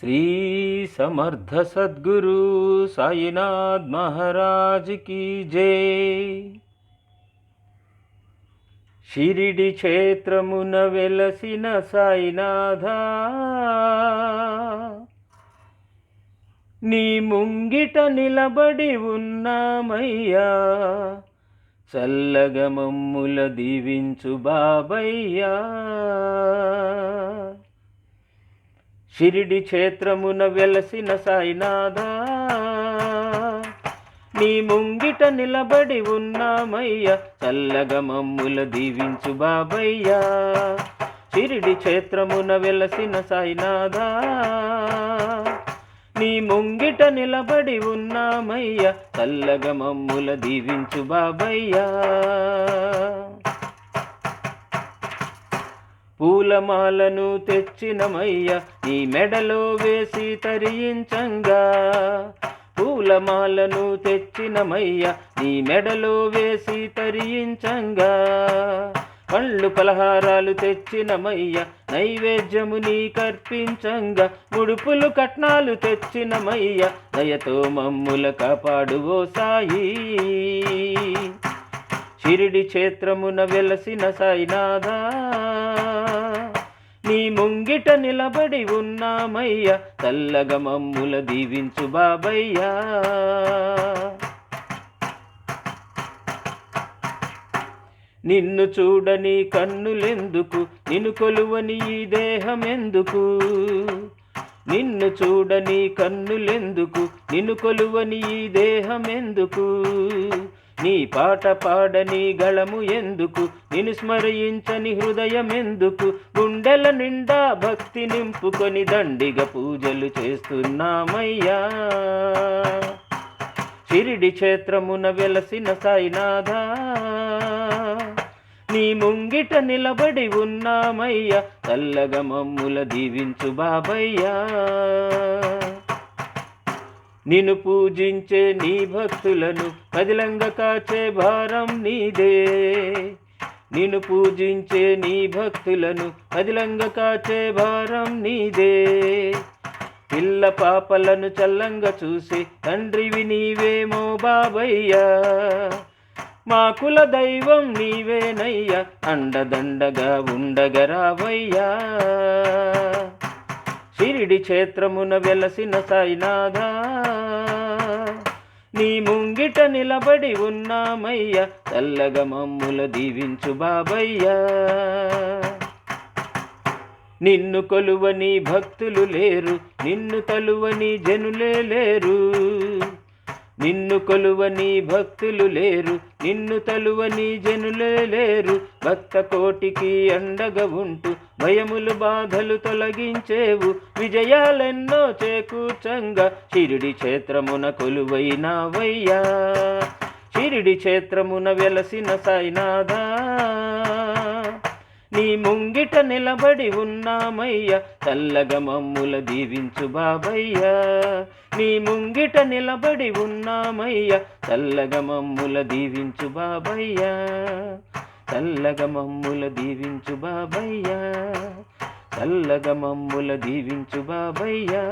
శ్రీ సమర్థ సద్గురు సాయినాథ్ మహారాజ్ కీ జై. షిరిడి క్షేత్రమున వెలసిన సాయినాథ నీ ముంగిట నిలబడి ఉన్నామయ్యా. చల్లగ మమ్ముల దీవించు బాబయ్యా. షిరిడి క్షేత్రమున వెలసిన సాయినాథ నీ ముంగిట నిలబడి ఉన్నామయ్య చల్లగ మమ్ముల దీవించు బాబయ్యా. షిరిడి క్షేత్రమున వెలసిన సాయినాథ నీ ముంగిట నిలబడి ఉన్నామయ్య చల్లగ మమ్ముల దీవించు బాబయ్యా. పూలమాలను తెచ్చినమయ్య నీ మెడలో వేసి తరించంగా పూలమాలను తెచ్చినమయ్య నీ మెడలో వేసి తరించంగా పళ్ళు పలహారాలు తెచ్చినమయ్య నైవేద్యము నీ కర్పించంగా. ముడుపులు కట్నాలు తెచ్చినమయ్య దయతో మమ్ముల కాపాడువో సాయి. షిరిడి క్షేత్రమున వెలసిన సాయినాథా. నీ ముంగిట నిలబడి ఉన్నామయ్య చల్లగా మమ్ముల దీవించు బాబయ్యా. నిన్ను చూడని కన్నులెందుకు నిన్ను కొలువని ఈ దేహమెందుకు? నిన్ను చూడని కన్నులెందుకు నిన్ను కొలువని ఈ దేహమెందుకు? నీ పాట పాడని గళము ఎందుకు? నిన్ను స్మరించని హృదయమెందుకు? గుండెల నిండా భక్తి నింపుకొని దండిగ పూజలు చేస్తున్నామయ్యా. షిరిడి క్షేత్రమున వెలసిన సాయినాథ నీ ముంగిట నిలబడి ఉన్నామయ్యా. చల్లగ మమ్ముల దీవించు బాబయ్యా. నిన్ను పూజించే నీ భక్తులను కదిలంగ కాచే భారం నీదే. నిన్ను పూజించే నీ భక్తులను కదిలంగ కాచే భారం నీదే. పిల్ల పాపలను చల్లంగా చూసి తండ్రివి నీవేమో బాబయ్యా. మా కుల దైవం నీవేనయ్యా అండదండగా ఉండగరావయ్యా షిరిడి క్షేత్రమున వెలసిన సాయినాథా నీ ముంగిట నిలబడి ఉన్నామయ్య చల్లగా మమ్ముల దీవించు బాబయ్యా. నిన్ను కొలువని భక్తులు లేరు నిన్ను తలువని జనులే లేరు. నిన్ను కొలువని భక్తులు లేరు నిన్ను తలువని జనులే లేరు. భక్త కోటికి అండగా ఉంటూ భయములు బాధలు తొలగించేవు విజయాలెన్నో చేకూర్చంగా. షిరిడి క్షేత్రమున కొలువైనావయ్యా. షిరిడి క్షేత్రమున వెలసిన సాయినాథా. నీ ముంగిట నిలబడి ఉన్నామయ్య చల్లగ మమ్ముల దీవించు బాబయ్యా. నీ ముంగిట నిలబడి ఉన్నామయ్య తల్లగ మమ్ముల దీవించు బాబయ్యా. చల్లగ మమ్ముల దీవించు బాబయ్యా. చల్లగ మమ్ముల దీవించు బాబయ్యా.